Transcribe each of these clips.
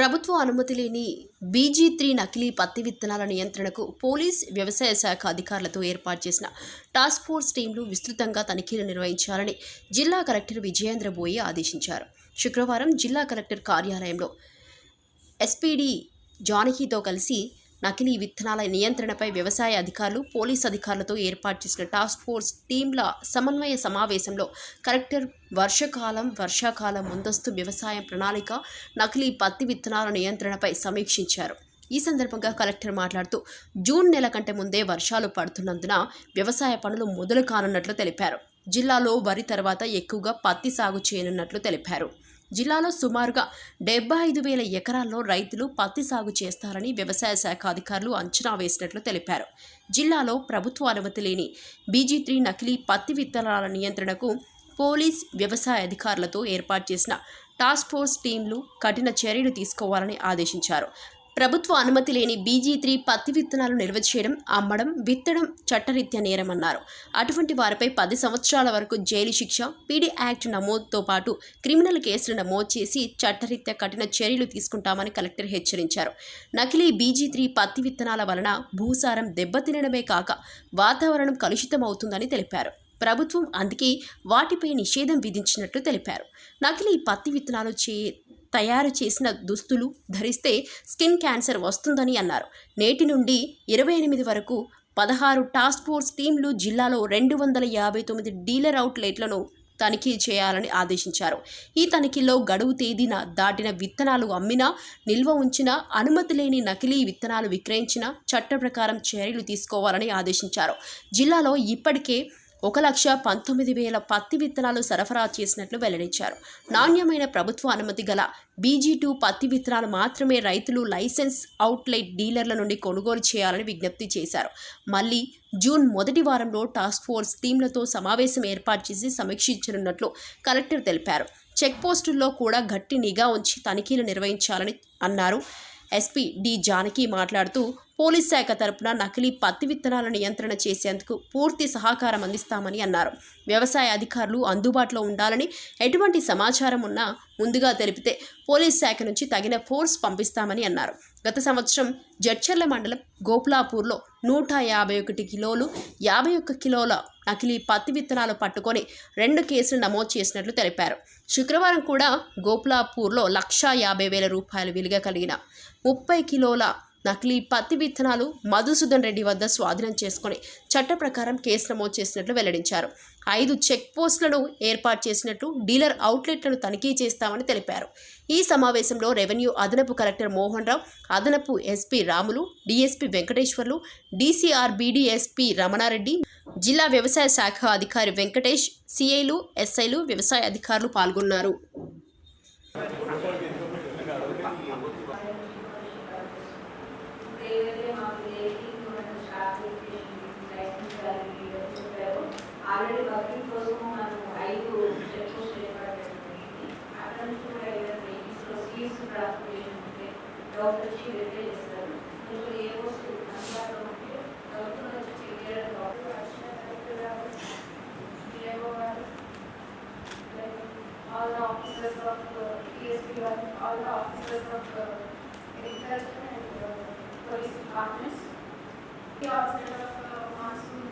ప్రభుత్వ అనుమతి లేని బీజీ త్రీ నకిలీ పత్తి విత్తనాల నియంత్రణకు పోలీస్ వ్యవసాయ శాఖ అధికారులతో ఏర్పాటు చేసిన టాస్క్ ఫోర్స్ టీంలు విస్తృతంగా తనిఖీలు నిర్వహించాలని జిల్లా కలెక్టర్ విజయేంద్ర బోయి ఆదేశించారు. శుక్రవారం జిల్లా కలెక్టర్ కార్యాలయంలో ఎస్పీడీ జానకితో కలిసి నకిలీ విత్తనాల నియంత్రణపై వ్యవసాయ అధికారులు పోలీస్ అధికారులతో ఏర్పాటు చేసిన టాస్క్ ఫోర్స్ టీంల సమన్వయ సమావేశంలో కలెక్టర్ వర్షకాలం వర్షాకాలం ముందస్తు వ్యవసాయ ప్రణాళిక నకిలీ పత్తి విత్తనాల నియంత్రణపై సమీక్షించారు. ఈ సందర్భంగా కలెక్టర్ మాట్లాడుతూ జూన్ నెల కంటే ముందే వర్షాలు పడుతున్నందున వ్యవసాయ పనులు మొదలు కానున్నట్లు తెలిపారు. జిల్లాలో వరి తర్వాత ఎక్కువగా పత్తి సాగు చేయనున్నట్లు తెలిపారు. జిల్లాలో సుమారుగా డెబ్బై ఐదు వేల ఎకరాల్లో రైతులు పత్తి సాగు చేస్తారని వ్యవసాయ శాఖ అధికారులు అంచనా వేసినట్లు తెలిపారు. జిల్లాలో ప్రభుత్వ అనుమతి లేని బీజీ త్రీ నకిలీ పత్తి విత్తనాల నియంత్రణకు పోలీస్ వ్యవసాయ అధికారులతో ఏర్పాటు చేసిన టాస్క్ ఫోర్స్ టీంలు కఠిన చర్యలు తీసుకోవాలని ఆదేశించారు. ప్రభుత్వ అనుమతి లేని బీజీ త్రీ పత్తి విత్తనాలు నిల్వ చేయడం అమ్మడం విత్తడం చట్టరీత్యా నేరమన్నారు. అటువంటి వారిపై పది సంవత్సరాల వరకు జైలు శిక్ష పీడీ యాక్ట్ నమోదుతో పాటు క్రిమినల్ కేసులు నమోదు చేసి చట్టరీత్యా కఠిన చర్యలు తీసుకుంటామని కలెక్టర్ హెచ్చరించారు. నకిలీ బీజీ త్రీ పత్తి విత్తనాల వలన భూసారం దెబ్బతినడమే కాక వాతావరణం కలుషితమవుతుందని తెలిపారు. ప్రభుత్వం అందుకే వాటిపై నిషేధం విధించినట్లు తెలిపారు. నకిలీ పత్తి విత్తనాలు చే తయారు చేసిన దుస్తులు ధరిస్తే స్కిన్ క్యాన్సర్ వస్తుందని అన్నారు. నేటి నుండి ఇరవై ఎనిమిది వరకు పదహారు టాస్క్ ఫోర్స్ టీంలు జిల్లాలో రెండు వందల యాభై తొమ్మిది డీలర్ అవుట్లెట్లను తనిఖీ చేయాలని ఆదేశించారు. ఈ తనిఖీలో గడువు తేదీన దాటిన విత్తనాలు అమ్మినా నిల్వ ఉంచినా అనుమతి లేని నకిలీ విత్తనాలు విక్రయించినా చట్ట ప్రకారం చర్యలు తీసుకోవాలని ఆదేశించారు. జిల్లాలో ఇప్పటికే ఒక లక్ష పంతొమ్మిది వేల పత్తి విత్తనాలు సరఫరా చేసినట్లు వెల్లడించారు. నాణ్యమైన ప్రభుత్వ అనుమతి గల బీజీ టూ పత్తి విత్తనాలు మాత్రమే రైతులు లైసెన్స్ అవుట్లెట్ డీలర్ల నుండి కొనుగోలు చేయాలని విజ్ఞప్తి చేశారు. మళ్ళీ జూన్ మొదటి వారంలో టాస్క్ ఫోర్స్ టీంలతో సమావేశం ఏర్పాటు చేసి సమీక్షించనున్నట్లు కలెక్టర్ తెలిపారు. చెక్ పోస్టుల్లో కూడా గట్టి నిఘా ఉంచి తనిఖీలు నిర్వహించాలని అన్నారు. ఎస్పీ డి జానకి మాట్లాడుతూ పోలీస్ శాఖ తరపున నకిలీ పత్తి విత్తనాల నియంత్రణ చేసేందుకు పూర్తి సహకారం అందిస్తామని అన్నారు. వ్యవసాయ అధికారులు అందుబాటులో ఉండాలని ఎటువంటి సమాచారం ఉన్నా ముందుగా తెలిపితే పోలీస్ శాఖ నుంచి తగిన ఫోర్స్ పంపిస్తామని అన్నారు. గత సంవత్సరం జడ్చర్ల మండలం గోపులాపూర్లో నూట యాభై ఒకటి కిలోలు యాభై ఒక్క కిలోల నకిలీ పత్తి విత్తనాలు పట్టుకొని రెండు కేసులు నమోదు చేసినట్లు తెలిపారు. శుక్రవారం కూడా గోపులాపూర్లో లక్షా యాభై వేల రూపాయలు విలువ కలిగిన ముప్పై కిలోల నకిలీ పత్తి విత్తనాలు మధుసూదన్ రెడ్డి వద్ద స్వాధీనం చేసుకుని చట్ట ప్రకారం కేసు నమోదు చేసినట్లు వెల్లడించారు. ఐదు చెక్ పోస్టులను ఏర్పాటు చేసినట్లు డీలర్ అవుట్లెట్లను తనిఖీ చేస్తామని తెలిపారు. ఈ సమావేశంలో రెవెన్యూ అదనపు కలెక్టర్ మోహన్ రావు అదనపు SP Ramulu DSP Venkateswarlu DCR BDSP Ramana Reddy జిల్లా వ్యవసాయ శాఖ అధికారి వెంకటేష్ సిఐలు ఎస్ఐలు వ్యవసాయ అధికారులు పాల్గొన్నారు. already working for whom I do Chhattisgarh department. After that, I was making proceeds to transportation. Doctor Shiv Reddy sir, तो ये वो सुनना तो मुझे डॉक्टर अच्छे क्लियर डॉक्टर अच्छा डॉक्टर ये वो all the officers of uh, ESP and all the officers of uh, agriculture and uh, police departments. The officer of uh, monsoon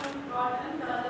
ఈ సంవత్సరం కాటన్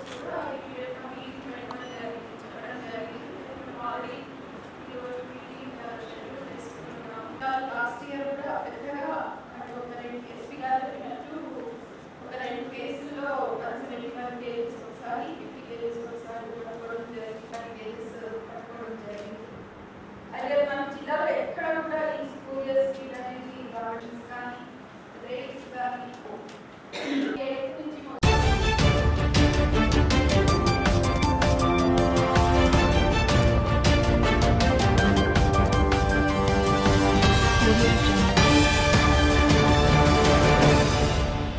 Thank you.